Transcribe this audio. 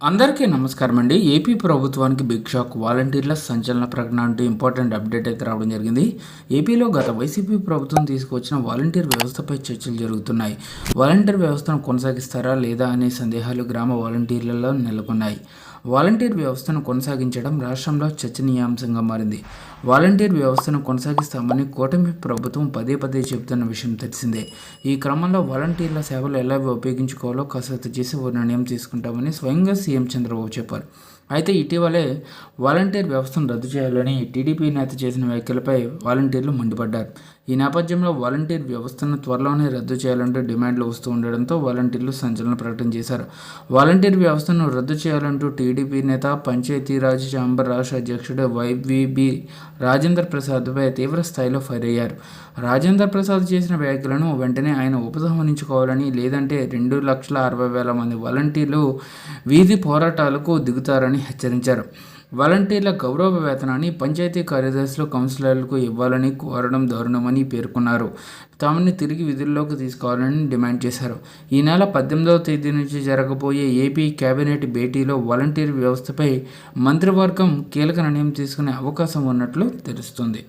అందరికీ నమస్కారం అండి. ఏపీ ప్రభుత్వానికి బిగ్ షాక్ వాలంటీర్ల సంచలన ప్రకటన అంటూ ఇంపార్టెంట్ అప్డేట్ అయితే రావడం జరిగింది. ఏపీలో గత వైసీపీ ప్రభుత్వం తీసుకువచ్చిన వాలంటీర్ వ్యవస్థపై చర్చలు జరుగుతున్నాయి. వాలంటీర్ వ్యవస్థను కొనసాగిస్తారా లేదా అనే సందేహాలు గ్రామ వాలంటీర్లలో నెలకొన్నాయి. వాలంటీర్ వ్యవస్థను కొనసాగించడం రాష్ట్రంలో చర్చనీయాంశంగా మారింది. వాలంటీర్ వ్యవస్థను కొనసాగిస్తామని కూటమి ప్రభుత్వం పదే పదే చెబుతున్న విషయం తెలిసిందే. ఈ క్రమంలో వాలంటీర్ల సేవలు ఎలా ఉపయోగించుకోవాలో కసరత్తు చేసి ఓ నిర్ణయం తీసుకుంటామని స్వయంగా સીએમ ચંદ્રબાબુ છે પર అయితే ఇటీవలే వాలంటీర్ వ్యవస్థను రద్దు చేయాలని టీడీపీ నేత చేసిన వ్యాఖ్యలపై వాలంటీర్లు మండిపడ్డారు. ఈ నేపథ్యంలో వాలంటీర్ వ్యవస్థను త్వరలోనే రద్దు చేయాలంటూ డిమాండ్లు వస్తూ ఉండడంతో వాలంటీర్లు సంచలన ప్రకటన చేశారు. వాలంటీర్ వ్యవస్థను రద్దు చేయాలంటూ టీడీపీ నేత పంచాయతీరాజ్ ఛాంబర్ రాష్ట్ర అధ్యక్షుడు వైవిబి రాజేందర్ ప్రసాద్పై తీవ్ర స్థాయిలో ఫైర్ అయ్యారు. రాజేందర్ ప్రసాద్ చేసిన వ్యాఖ్యలను వెంటనే ఆయన ఉపసంహరించుకోవాలని లేదంటే రెండు లక్షల అరవై వేల మంది వాలంటీర్లు వీధి పోరాటాలకు దిగుతారని హెచ్చరించారు. వాలంటీర్ల గౌరవ వేతనాన్ని పంచాయతీ కార్యదర్శులు కౌన్సిలర్లకు ఇవ్వాలని కోరడం దారుణమని పేర్కొన్నారు. తమని తిరిగి విధుల్లోకి తీసుకోవాలని డిమాండ్ చేశారు. ఈ నెల పద్దెనిమిదవ తేదీ నుంచి జరగబోయే ఏపీ కేబినెట్ భేటీలో వాలంటీర్ వ్యవస్థపై మంత్రివర్గం కీలక నిర్ణయం తీసుకునే అవకాశం ఉన్నట్లు తెలుస్తుంది.